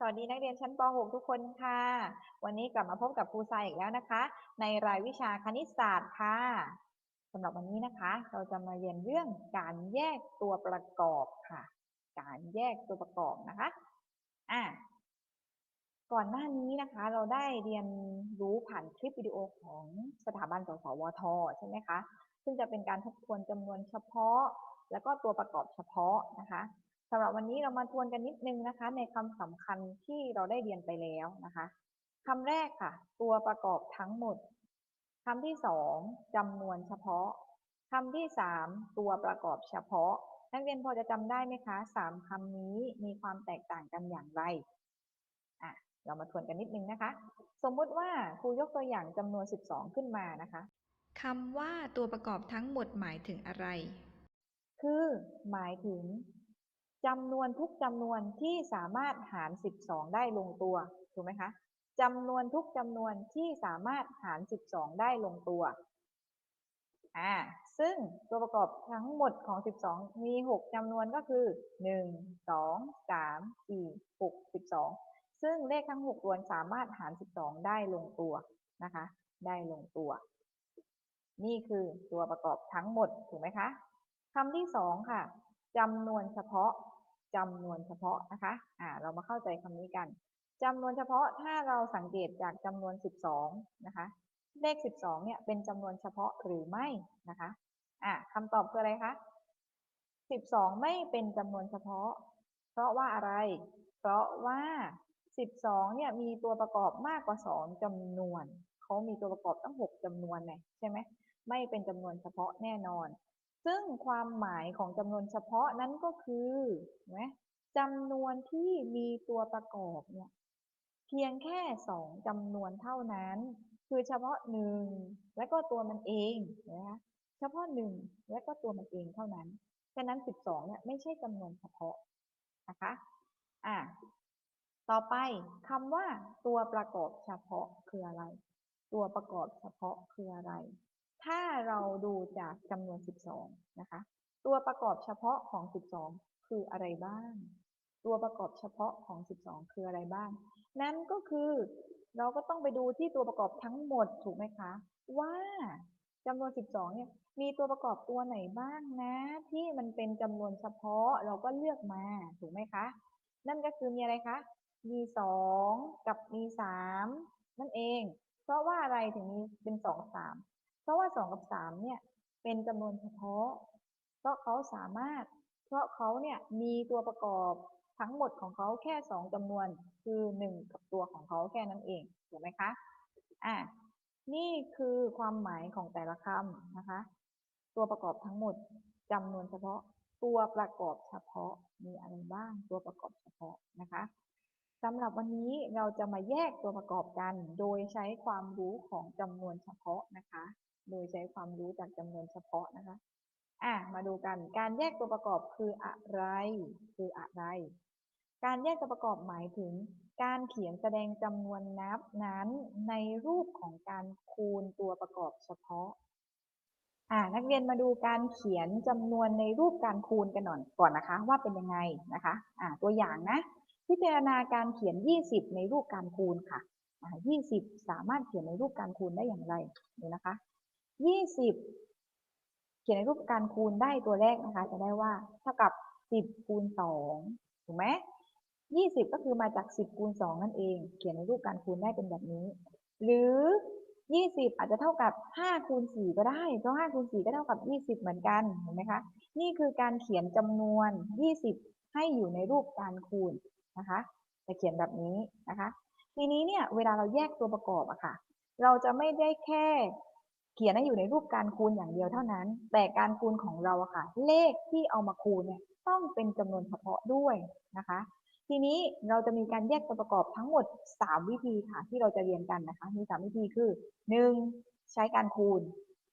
สวัสดีนักเรียนชั้นป .6 ทุกคนค่ะ วันนี้กลับมาพบกับครูทรายอีกแล้วนะคะ ในรายวิชาคณิตศาสตร์ค่ะสำหรับวันนี้นะคะ เราจะมาเรียนเรื่องการแยกตัวประกอบค่ะ การแยกตัวประกอบนะคะอะก่อนหน้านี้นะคะ เราได้เรียนรู้ผ่านคลิปวิดีโอของสถาบันสสวทใช่ไหมคะซึ่งจะเป็นการทบทวนจำนวนเฉพาะ แล้วก็ตัวประกอบเฉพาะนะคะ สำหรับวันนี้เรามาทวนกันนิดนึงนะคะ ในคำสำคัญที่เราได้เรียนไปแล้วนะคะคำแรกค่ะ ตัวประกอบทั้งหมดคำที่สองจำนวนเฉพาะคำที่สามตัวประกอบเฉพาะ นักเรียนพอจะจำได้ไหมคะสามคำนี้มีความแตกต่างกันอย่างไรอะเรามาทวนกันนิดนึงนะคะ สมมุติว่าครูยกตัวอย่างจำนวน 12 ขึ้นมานะคะคำว่าตัวประกอบทั้งหมดหมายถึงอะไร คือ หมายถึง จำนวนทุกจำนวนที่สามารถหาร 12 ได้ลงตัว ถูกไหมคะจำนวนทุกจำนวนที่สามารถหาร 12 ได้ลงตัว อ่า ซึ่งตัวประกอบทั้งหมดของ 12 มี 6จำนวนก็คือ 1 2 3 4 6 12 ซึ่งเลขทั้ง6ตัวสามารถหาร 12 ได้ลงตัวนะคะ ได้ลงตัว นี่คือตัวประกอบทั้งหมด ถูกไหมคะคำที่สองค่ะ จำนวนเฉพาะจำนวนเฉพาะนะคะอ่าเรามาเข้าใจคำนี้กันจำนวนเฉพาะถ้าเราสังเกตจากจำนวน 12 นะคะ เลข 12 เนี่ยเป็นจำนวนเฉพาะหรือไม่นะคะอ่าคำตอบคืออะไรคะ 12 ไม่เป็นจำนวนเฉพาะ เพราะว่าอะไร เพราะว่า 12 เนี่ยมีตัวประกอบมากกว่า 2จำนวน เขามีตัวประกอบตั้ง 6จำนวนเลยใช่ไหม ไม่เป็นจำนวนเฉพาะแน่นอน ซึ่งความหมายของจำนวนเฉพาะนั้นก็คือนะจำนวนที่มีตัวประกอบเนี่ยเพียงแค่สองจำนวนเท่านั้น คือเฉพาะหนึ่งและก็ตัวมันเองนะคะเฉพาะหนึ่งและก็ตัวมันเองเท่านั้นฉะนั้นสิบสองเนี่ยไม่ใช่จำนวนเฉพาะนะคะอ่าต่อไปคำว่าตัวประกอบเฉพาะคืออะไร ตัวประกอบเฉพาะคืออะไร ถ้าเราดูจากจำนวน 12 นะคะ ตัวประกอบเฉพาะของ 12 คืออะไรบ้าง ตัวประกอบเฉพาะของ 12 คืออะไรบ้าง นั่นก็คือเราก็ต้องไปดูที่ตัวประกอบทั้งหมดถูกไหมคะ ว่าจำนวน 12 เนี่ยมีตัวประกอบตัวไหนบ้างนะ ที่มันเป็นจำนวนเฉพาะเราก็เลือกมาถูกไหมคะ นั่นก็คือมีอะไรคะ มี 2 กับมี 3 นั่นเอง เพราะว่าอะไรถึงมีเป็น 2 3 ราะว่าสองกับสามเนี่ย เป็นจำนวนเฉพาะ เพราะเขาสามารถ เพราะเขาเนี่ยมีตัวประกอบทั้งหมดของเขาแค่สองจำนวน คือหนึ่งกับตัวของเขาแค่นั้นเอง ถูกไหมคะ อ่านี่คือความหมายของแต่ละคำนะคะ ตัวประกอบทั้งหมดจำนวนเฉพาะ ตัวประกอบเฉพาะ มีอะไรบ้าง ตัวประกอบเฉพาะนะคะสำหรับวันนี้เราจะมาแยกตัวประกอบกัน โดยใช้ความรู้ของจำนวนเฉพาะนะคะ โดยใช้ความรู้จากจำนวนเฉพาะนะคะ อะ มาดูกัน การแยกตัวประกอบคืออะไร คืออะไร การแยกตัวประกอบหมายถึง การเขียนแสดงจำนวนนับนั้นในรูปของการคูณตัวประกอบเฉพาะ อ่านักเรียนมาดูการเขียนจำนวนในรูปการคูณกันหน่อยก่อนนะคะ ว่าเป็นยังไงนะคะ อ่าตัวอย่างนะ พิจารณาการเขียน 20 ในรูปการคูณค่ะ อ่า20 สามารถเขียนในรูปการคูณได้อย่างไรดูนะคะ ยี่สิบเขียนในรูปการคูณได้ตัวแรกนะคะ จะได้ว่าเท่ากับสิบคูณสองถูกไหมยี่สิบก็คือมาจากสิบคูณสองนั่นเอง เขียนในรูปการคูณได้เป็นแบบนี้ หรือยี่สิบอาจจะเท่ากับห้าคูณสี่ก็ได้ เพราะห้าคูณสี่ก็เท่ากับยี่สิบเหมือนกันเห็นไหมคะ นี่คือการเขียนจำนวนยี่สิบให้อยู่ในรูปการคูณนะคะ จะเขียนแบบนี้นะคะ ทีนี้เนี่ยเวลาเราแยกตัวประกอบอะค่ะ เราจะไม่ได้แค่ เขียนให้อยู่ในรูปการคูณอย่างเดียวเท่านั้น แต่การคูณของเราอะค่ะ เลขที่เอามาคูณเนี่ยต้องเป็นจำนวนเฉพาะด้วยนะคะ ทีนี้เราจะมีการแยกตัวประกอบทั้งหมด 3 วิธีค่ะที่เราจะเรียนกันนะคะ มี 3 วิธีคือ 1. ใช้การคูณ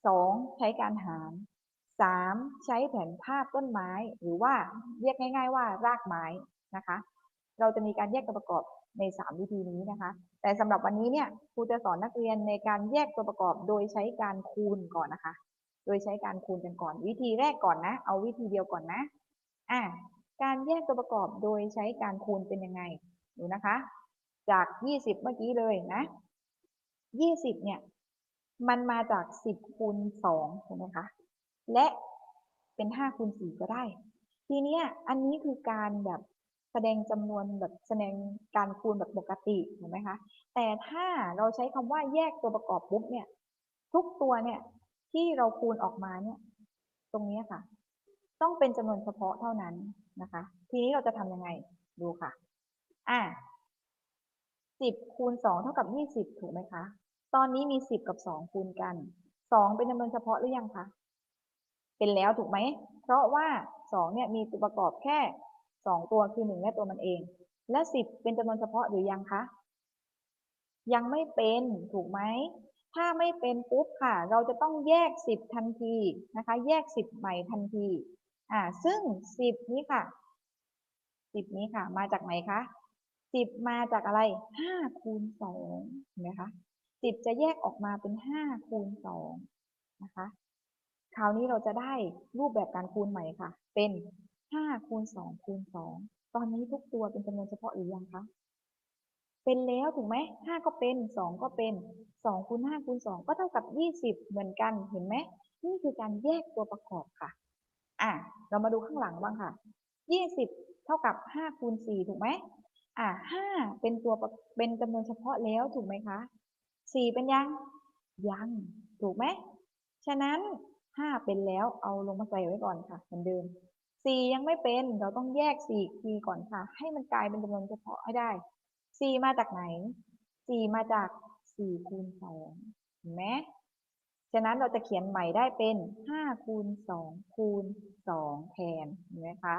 2. ใช้การหาร 3. ใช้แผนภาพต้นไม้ หรือว่าเรียกง่าย ๆ ว่ารากไม้นะคะ เราจะมีการแยกตัวประกอบ ใน 3 วิธีนี้นะคะ แต่สำหรับวันนี้เนี่ยครูจะสอนนักเรียนในการแยกตัวประกอบโดยใช้การคูณก่อนนะคะ โดยใช้การคูณกันก่อน วิธีแรกก่อนนะ เอาวิธีเดียวก่อนนะอะการแยกตัวประกอบโดยใช้การคูณเป็นยังไงดูนะคะ จากยี่สิบเมื่อกี้เลยนะยี่สิบเนี่ย มันมาจากสิบคูณสองถูกไหมคะ และเป็นห้าคูณสี่ก็ได้ ทีเนี้ยอันนี้คือการแบบ แสดงจำนวนแบบแสดงการคูณแบบปกติถูกไหมคะแต่ถ้าเราใช้คำว่าแยกตัวประกอบปุ๊บเนี่ย ทุกตัวเนี่ยที่เราคูณออกมาเนี่ย ตรงนี้ค่ะ ต้องเป็นจำนวนเฉพาะเท่านั้นนะคะ ทีนี้เราจะทำยังไงดูค่ะอะสิบคูณสองเท่ากับยี่สิบถูกไหมคะ ตอนนี้มีสิบกับสองคูณกันสองเป็นจำนวนเฉพาะหรือยังคะ เป็นแล้วถูกไหม เพราะว่าสองเนี่ยมีตัวประกอบแค่ สองตัวคือหนึ่งและตัวมันเอง และสิบเป็นจำนวนเฉพาะหรือยังคะ ยังไม่เป็นถูกไหม ถ้าไม่เป็นปุ๊บค่ะ เราจะต้องแยกสิบทันทีนะคะ แยกสิบใหม่ทันที อ่า ซึ่งสิบนี้ค่ะสิบนี้ค่ะ มาจากไหนคะสิบมาจากอะไรห้าคูณสองเห็นไหมคะสิบจะแยกออกมาเป็นห้าคูณสองนะคะ คราวนี้เราจะได้รูปแบบการคูณใหม่ค่ะ เป็น ห้าคูณสองคูณสองตอนนี้ทุกตัวเป็นจำนวนเฉพาะหรือยังคะเป็นแล้วถูกไหมห้าก็เป็นสองก็เป็นสองคูณห้าคูณสองก็เท่ากับยี่สิบเหมือนกันเห็นไหมนี่คือการแยกตัวประกอบค่ะอะเรามาดูข้างหลังบ้างค่ะยี่สิบเท่ากับห้าคูณสี่ถูกไหมอะห้าเป็นตัวเป็นจำนวนเฉพาะแล้วถูกไหมคะสี่เป็นยังยังถูกไหมฉะนั้นห้าเป็นแล้วเอาลงมาใส่ไว้ก่อนค่ะเหมือนเดิม สี่ยังไม่เป็น เราต้องแยกสี่ทีก่อนค่ะ ให้มันกลายเป็นจำนวนเฉพาะให้ได้สี่มาจากไหนสี่มาจากสี่คูณสองเห็นไหมฉะนั้นเราจะเขียนใหม่ได้เป็นห้าคูณสองคูณสองแทนเห็นไหมคะ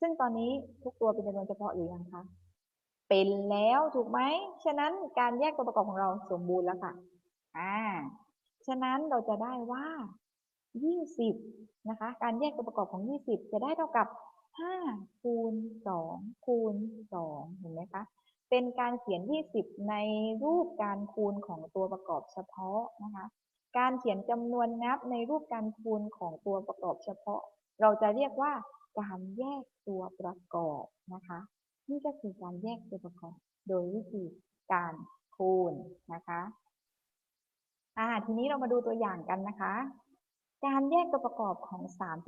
ซึ่งตอนนี้ทุกตัวเป็นจำนวนเฉพาะหรือยังคะ เป็นแล้วถูกไหม ฉะนั้นการแยกตัวประกอบของเราสมบูรณ์แล้วค่ะ อ่า ฉะนั้นเราจะได้ว่า 20 นะคะ การแยกตัวประกอบของ 20 จะได้เท่ากับ 5 คูณ 2 คูณ 2 เห็นไหมคะ เป็นการเขียน 20 ในรูปการคูณของตัวประกอบเฉพาะนะคะ การเขียนจำนวนนับในรูปการคูณของตัวประกอบเฉพาะ เราจะเรียกว่าการแยกตัวประกอบนะคะ นี่ก็คือการแยกตัวประกอบ โดยวิธีการคูณนะคะอ่าทีนี้เรามาดูตัวอย่างกันนะคะ การแยกตัวประกอบของ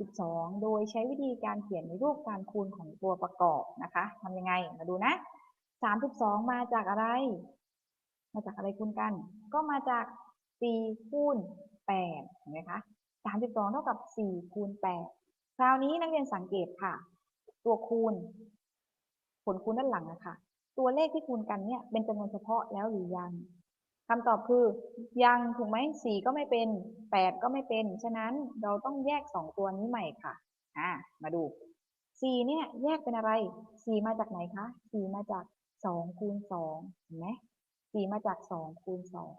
32 โดยใช้วิธีการเขียนในรูปการคูณของตัวประกอบนะคะทำยังไง มาดูนะ 32 มาจากอะไร มาจากอะไรคูณกัน ก็มาจาก 4 คูณ 8 เห็นไหมคะ 32 เท่ากับ 4 คูณ 8 คราวนี้นักเรียนสังเกตค่ะ ตัวคูณ ผลคูณด้านหลังนะคะตัวเลขที่คูณกันเนี่ยเป็นจำนวนเฉพาะแล้วหรือยัง คำตอบคือ ยังถูกไหมสี่ก็ไม่เป็นแปดก็ไม่เป็น ฉะนั้นเราต้องแยกสองตัวนี้ใหม่ค่ะอ่ามาดูสี่เนี่ยแยกเป็นอะไรสี่มาจากไหนคะสี่มาจากสองคูณสองเห็นไหมสี่มาจากสองคูณสอง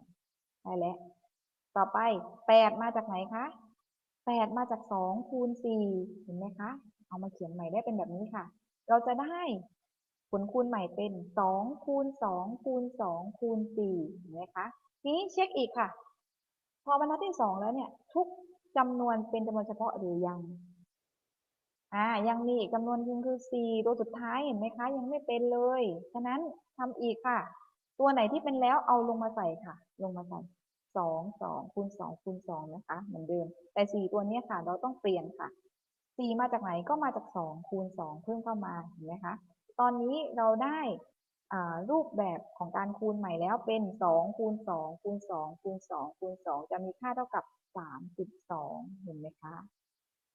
ได้แล้วต่อไปแปดมาจากไหนคะแปดมาจากสองคูณสี่เห็นไหมคะ เอามาเขียนใหม่ได้เป็นแบบนี้ค่ะ เราจะได้ ผลคูณใหม่เป็นสองคูณสองคูณสองคูณสี่เห็นไหมคะ ทีนี้เช็คอีกค่ะ พอบรรทัดที่สองแล้วเนี่ย ทุกจำนวนเป็นจำนวนเฉพาะหรือยัง อ่า ยังมีอีกจำนวนหนึงคือสี่ตัวสุดท้ายเห็นไหมคะ ยังไม่เป็นเลย ฉะนั้นทำอีกค่ะ ตัวไหนที่เป็นแล้วเอาลงมาใส่ค่ะ ลงมาใส่สองสองคูณสองคูณสองนะคะ เหมือนเดิม แต่สี่ตัวเนี้ยค่ะ เราต้องเปลี่ยนค่ะสี่มาจากไหนก็มาจากสองคูณสองเพิ่มเข้ามาเห็นไหมคะ ตอนนี้เราได้รูปแบบของการคูณใหม่แล้วเป็นสองคูณสองคูณสองคูณสองคูณสองจะมีค่าเท่ากับสามสิบสองเห็นไหมคะ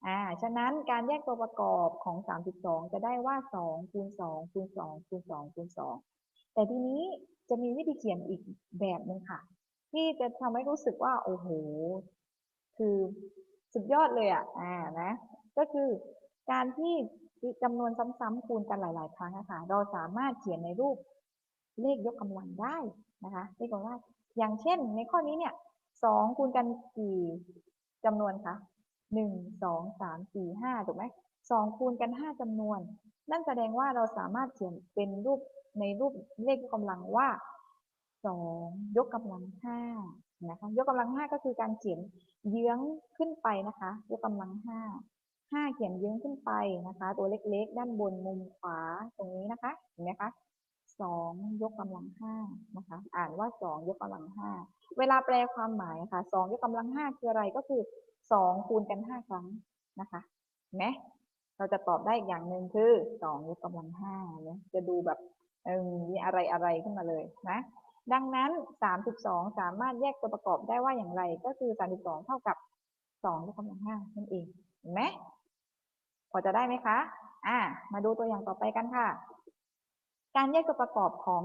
อ่า ฉะนั้นการแยกตัวประกอบของ 32 จะได้ว่า 2 คูณ 2 คูณ 2 คูณ 2 คูณ 2 แต่ทีนี้จะมีวิธีเขียนอีกแบบหนึ่งค่ะ ที่จะทำให้รู้สึกว่า โอ้โห คือสุดยอดเลยอะ อ่า นะ ก็คือการที่ จำนวนซ้ำๆคูณกันหลาย ๆ ครั้งอะคะเราสามารถเขียนในรูปเลขยกกำลังได้นะคะเลขกำลังอย่างเช่น ในข้อนี้เนี่ย2คูณกันกี่จำนวนคะหนึ่งสองสามสี่ห้าถูกไหมสองคูณกันห้าจำนวน นั่นแสดงว่าเราสามารถเขียนเป็นรูปในรูปเลขยกกำลังว่าสองยกกำลังห้านะคะยกกำลังห้าก็คือการเขียนเยื้องขึ้นไปนะคะ ยกกำลังห้า ห้าเขียนเยื้องขึ้นไปนะคะ ตัวเล็กๆ ด้านบนมุมขวาตรงนี้นะคะเห็นไหมคะสองำลังห้านะคะ อ่านว่าสองยกกำลังห้าเวลาแปลความหมายค่ะสองยกกำลังห้าคืออะไรก็คือสองคูณกันห้าครั้งนะคะเห็นไหมเราจะตอบได้อีกอย่างหนึ่งคือสองยกกำลังห้าเนี่ยจะดูแบบมีอะไรอะไรขึ้นมาเลยนะดังนั้นสามสิบสองสามารถแยกตัวประกอบได้ว่าอย่างไร ก็คือสามสิบสองเท่ากับสองยกกำลังห้านั่นเอง เห็นไหม อจะได้ไหมคะ อ่า มาดูตัวอย่างต่อไปกันค่ะ การแยกตัวประกอบของ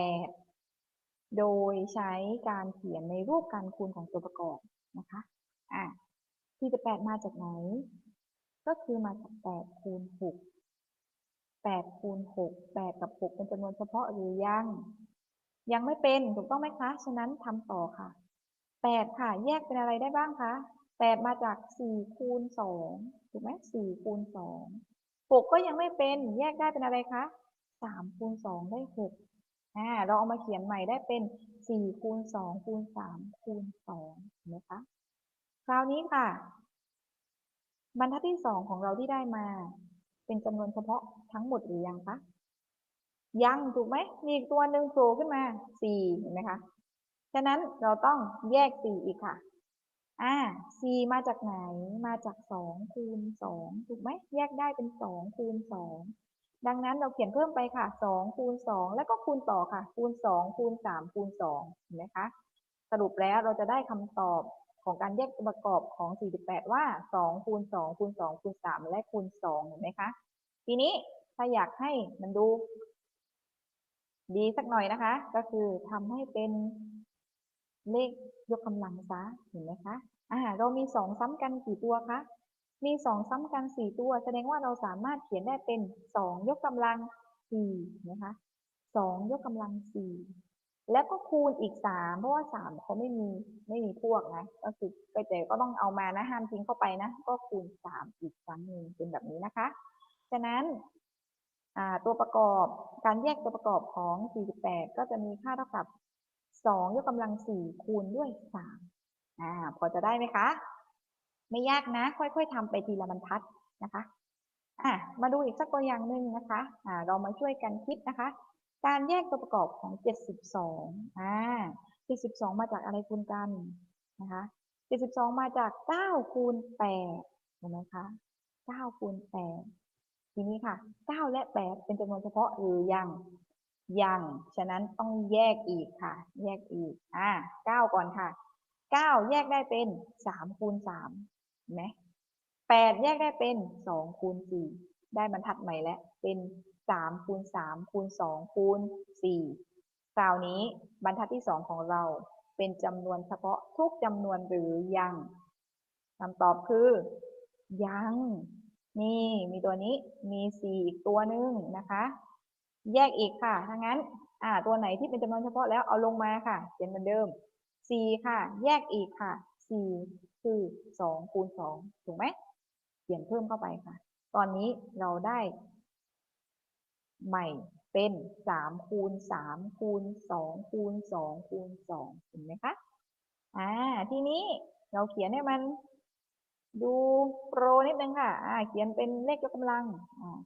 48 โดยใช้การเขียนในรูปการคูณของตัวประกอบนะคะ อ่า48 มาจากไหน ก็คือมาจาก 8 คูณ 6 8 คูณ 6 8 กับ 6 เป็นจำนวนเฉพาะหรือยัง ยังไม่เป็น ถูกต้องไหมคะ ฉะนั้นทำต่อค่ะ 8 ค่ะ แยกเป็นอะไรได้บ้างคะ 8 มาจาก 4 คูณ 2 ถูกไหม4คูณ2 6ก็ยังไม่เป็นแยกได้เป็นอะไรคะ3คูณ2ได้6อ่าเราเอามาเขียนใหม่ได้เป็น4คูณ2คูณ3คูณ2เห็นไหมคะคราวนี้ค่ะ บรรทัดที่2ของเราที่ได้มา เป็นจำนวนเฉพาะทั้งหมดหรือยังคะยังถูกไหมมีอีกตัวหนึ่งโผล่ขึ้นมา4เห็นไหมคะฉะนั้นเราต้องแยก4อีกค่ะ อ่า4มาจากไหน มาจาก2คูณ2ถูกไหม แยกได้เป็น2คูณ2ดังนั้นเราเขียนเพิ่มไปค่ะ2คูณ2แล้วก็คูณต่อค่ะ คูณ2คูณ3คูณ2เห็นไหมคะ สรุปแล้วเราจะได้คำตอบของการแยกประกอบของ 48 ว่า2คูณ2คูณ2คูณ3และคูณ2เห็นไหมคะ ทีนี้ถ้าอยากให้มันดู ดีสักหน่อยนะคะ ก็คือทำให้เป็น เลขยกกำลังซะเห็นไหมคะอ่าเรามีสองซ้ำกันกี่ตัวคะมีสองซ้ำกันสี่ตัว แสดงว่าเราสามารถเขียนได้เป็นสองยกกำลังสี่นะคะสองยกกำลังสี่แล้วก็คูณอีกสามเพราะว่าสามเขาไม่มีไม่มีพวกนะก็คือไปแต่ก็ต้องเอามานะห้ามทิ้งเข้าไปนะ ก็คูณสามอีกครั้งหนึ่งเป็นแบบนี้นะคะฉะนั้นตัวประกอบการแยกตัวประกอบของ 48 ก็จะมีค่าเท่ากับ 2 ยกกำลัง 4 คูณด้วย 3อ่าพอจะได้ไหมคะ ไม่ยากนะ ค่อยๆทำไปทีละบรรทัดนะคะอะมาดูอีกสักตัวอย่างหนึ่งนะคะอ่าเรามาช่วยกันคิดนะคะ การแยกตัวประกอบของ 72อ่า72 มาจากอะไรคูณกันนะคะ72 มาจาก 9 คูณ8เห็นไหมคะ9คูณ8ทีนี้ค่ะ 9 และ 8 เป็นจำนวนเฉพาะหรือยัง ยัง ฉะนั้นต้องแยกอีกค่ะ แยกอีก อ่า9ก่อนค่ะ9แยกได้เป็น3คูณ3เห็นไหม8แยกได้เป็น2คูณ4ได้บรรทัดใหม่แล้ว เป็น3คูณ3คูณ2คูณ4คราวนี้บรรทัดที่2ของเราเป็นจำนวนเฉพาะทุกจำนวนหรือยังคำตอบคือ ยัง นี่มีตัวนี้มี4อีกตัวหนึ่งนะคะ แยกอีกค่ะถ้างั้น อ่า ตัวไหนที่เป็นจำนวนเฉพาะแล้วเอาลงมาค่ะเขียนเหมือนเดิม4ค่ะ แยกอีกค่ะ4คือ2คูณ2ถูกไหมเขียนเพิ่มเข้าไปค่ะ ตอนนี้เราได้ ใหม่เป็น3คูณ3คูณ2คูณ2คูณ2เห็นไหมคะ อ่า ทีนี้เราเขียนให้มันดูโปรนิดนึงค่ะ อ่า เขียนเป็นเลขยกกำลัง อ่า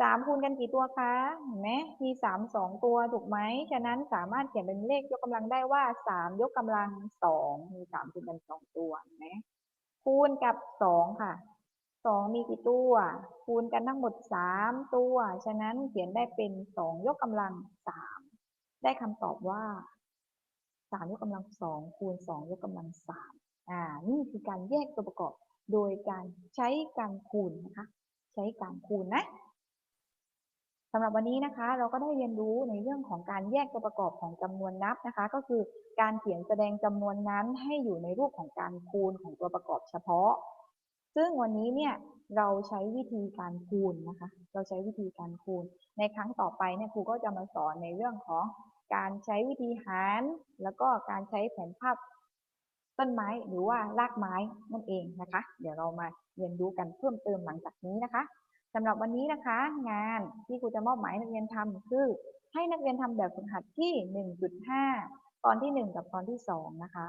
สามคูณกันกี่ตัวคะเห็นไหมมีสามสองตัวถูกไหมฉะนั้นสามารถเขียนเป็นเลขยกกำลังได้ว่าสามยกกำลังสองมีสามคูณกันสองตัวเห็นไหมคูณกับสองค่ะสองมีกี่ตัว คูณกันทั้งหมดสามตัว ฉะนั้นเขียนได้เป็นสองยกกำลังสามได้คำตอบว่าสามยกกำลังสองคูณสองยกกำลังสามอ่านี่คือการแยกตัวประกอบโดยการใช้การคูณนะคะ ใช้การคูณนะ สำหรับวันนี้นะคะเราก็ได้เรียนรู้ในเรื่องของการแยกตัวประกอบของจำนวนนับนะคะ ก็คือการเขียนแสดงจำนวนนั้นให้อยู่ในรูปของการคูณของตัวประกอบเฉพาะ ซึ่งวันนี้เนี่ยเราใช้วิธีการคูณนะคะ เราใช้วิธีการคูณ ในครั้งต่อไปเนี่ยครูก็จะมาสอนในเรื่องของการใช้วิธีหาร แล้วก็การใช้แผนภาพต้นไม้หรือว่ารากไม้นั่นเองนะคะ เดี๋ยวเรามาเรียนรู้กันเพิ่มเติมหลังจากนี้นะคะ สำหรับวันนี้นะคะ งานที่ครูจะมอบหมายให้นักเรียนทำคือ ให้นักเรียนทำแบบฝึกหัดที่ 1.5 ตอนที่ 1 กับตอนที่ 2 นะคะ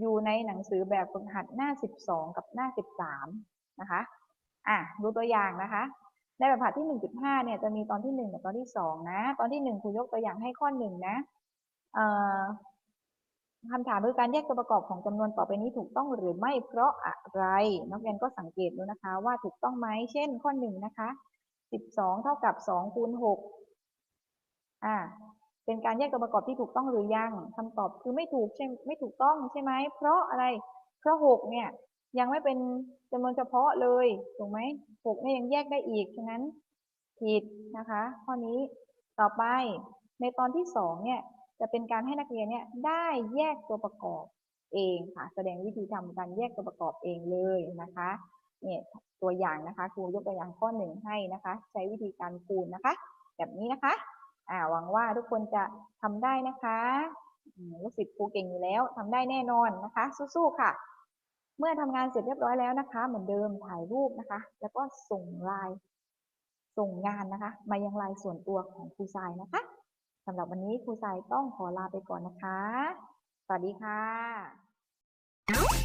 อยู่ในหนังสือแบบฝึกหัดหน้า 12 กับหน้า 13 นะคะอะดูตัวอย่างนะคะ ในแบบผาที่ 1.5 เนี่ยจะมีตอนที่ 1 กับตอนที่ 2 นะ ตอนที่ 1ครูยกตัวอย่างให้ข้อ 1 นะเอ่อ คำถามคือการแยกตัวประกอบของจำนวนต่อไปนี้ถูกต้องหรือไม่เพราะอะไร นักเรียนก็สังเกตดูนะคะ ว่าถูกต้องไหมเช่น ข้อ1นะคะ12เท่ากับ2คูณ6อ่า เป็นการแยกตัวประกอบที่ถูกต้องหรือยังคำตอบคือไม่ถูกใช่ไม่ถูกต้องใช่ไหมเพราะอะไรเพราะ6เนี่ยยังไม่เป็นจำนวนเฉพาะเลยถูกไหมหกเนี่ยยังแยกได้อีกฉะนั้นผิดนะคะ ข้อนี้ต่อไปในตอนที่สองเนี่ย จะเป็นการให้นักเรียนเนี่ยได้แยกตัวประกอบเองค่ะ แสดงวิธีทำการแยกตัวประกอบเองเลยนะคะเนี่ยตัวอย่างนะคะครูยกตัวอย่างข้อหนึ่งให้นะคะ ใช้วิธีการคูณนะคะ แบบนี้นะคะอ่าหวังว่าทุกคนจะทำได้นะคะลูกศิษย์ครูเก่งอยู่แล้วทำได้แน่นอนนะคะ สู้ๆค่ะ เมื่อทำงานเสร็จเรียบร้อยแล้วนะคะ เหมือนเดิมถ่ายรูปนะคะ แล้วก็ส่งไลน์ส่งงานนะคะ มายังไลน์ส่วนตัวของครูทรายนะคะ สำหรับวันนี้ครูสายต้องขอลาไปก่อนนะคะ สวัสดีค่ะ